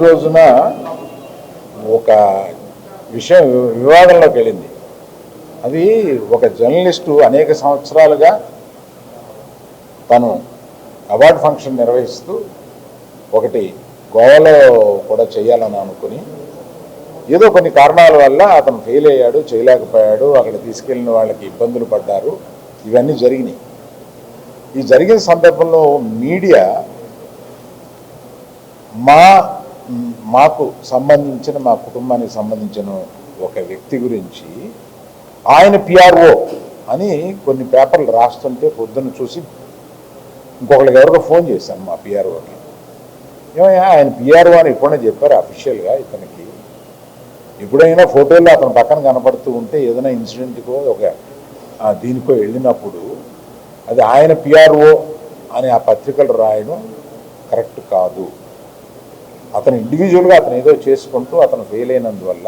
రోజున ఒక విషయం వివాదంలోకి వెళ్ళింది. అది ఒక జర్నలిస్టు అనేక సంవత్సరాలుగా తను అవార్డు ఫంక్షన్ నిర్వహిస్తూ ఒకటి గోవాలో కూడా చేయాలని అనుకుని ఏదో కొన్ని కారణాల వల్ల అతను ఫెయిల్ అయ్యాడు చేయలేకపోయాడు అక్కడ తీసుకెళ్ళిన వాళ్ళకి ఇబ్బందులు పడ్డారు. ఇవన్నీ జరిగినాయి. ఈ జరిగిన సందర్భంలో మీడియా మా మాకు సంబంధించిన మా కుటుంబానికి సంబంధించిన ఒక వ్యక్తి గురించి ఆయన పిఆర్ఓ అని కొన్ని పేపర్లు రాస్తుంటే పొద్దున్న చూసి ఇంకొకరికి ఎవరికో ఫోన్ చేశాను మా పిఆర్ఓకి ఏమయ్యా ఆయన పిఆర్ఓ అని ఎప్పుడైనా చెప్పారు అఫీషియల్గా ఇతనికి. ఎప్పుడైనా ఫోటోలో అతని పక్కన కనపడుతూ ఉంటే ఏదైనా ఇన్సిడెంట్కో ఒక దీనికో వెళ్ళినప్పుడు అది ఆయన పిఆర్ఓ అని ఆ పత్రికలు రాయడం కరెక్ట్ కాదు. అతను ఇండివిజువల్గా అతను ఏదో చేసుకుంటూ అతను ఫెయిల్ అయినందువల్ల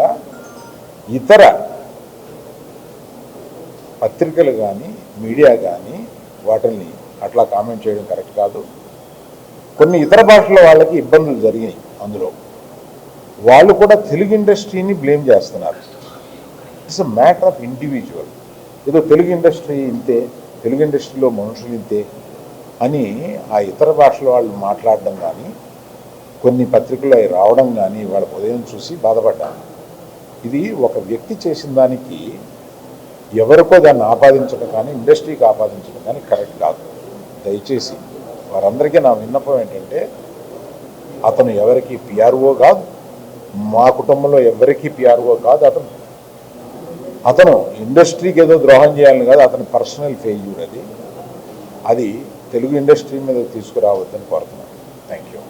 ఇతర పత్రికలు కానీ మీడియా కానీ వాటిని అట్లా కామెంట్ చేయడం కరెక్ట్ కాదు. కొన్ని ఇతర భాషల వాళ్ళకి ఇబ్బందులు జరిగినాయి అందులో. వాళ్ళు కూడా తెలుగు ఇండస్ట్రీని బ్లేమ్ చేస్తున్నారు. It's a matter of individual ఏదో తెలుగు ఇండస్ట్రీ ఇంతే తెలుగు ఇండస్ట్రీలో మనుషులు ఇంతే అని ఆ ఇతర భాషల వాళ్ళు మాట్లాడడం కానీ కొన్ని పత్రికలు అవి రావడం కానీ వాళ్ళ ఉదయం చూసి బాధపడ్డాను. ఇది ఒక వ్యక్తి చేసిన దానికి ఎవరికో దాన్ని ఆపాదించడం కానీ ఇండస్ట్రీకి ఆపాదించడం కానీ కరెక్ట్ కాదు. దయచేసి వారందరికీ నా విన్నపం ఏంటంటే అతను ఎవరికి పిఆర్ఓ కాదు మా కుటుంబంలో ఎవరికి పిఆర్ఓ కాదు అతను. అతను ఇండస్ట్రీకి ఏదో ద్రోహం చేయాలని కాదు అతని పర్సనల్ ఫెయిల్యూర్ అది. అది తెలుగు ఇండస్ట్రీ మీద తీసుకురావద్దని కోరుతున్నాను. Thank you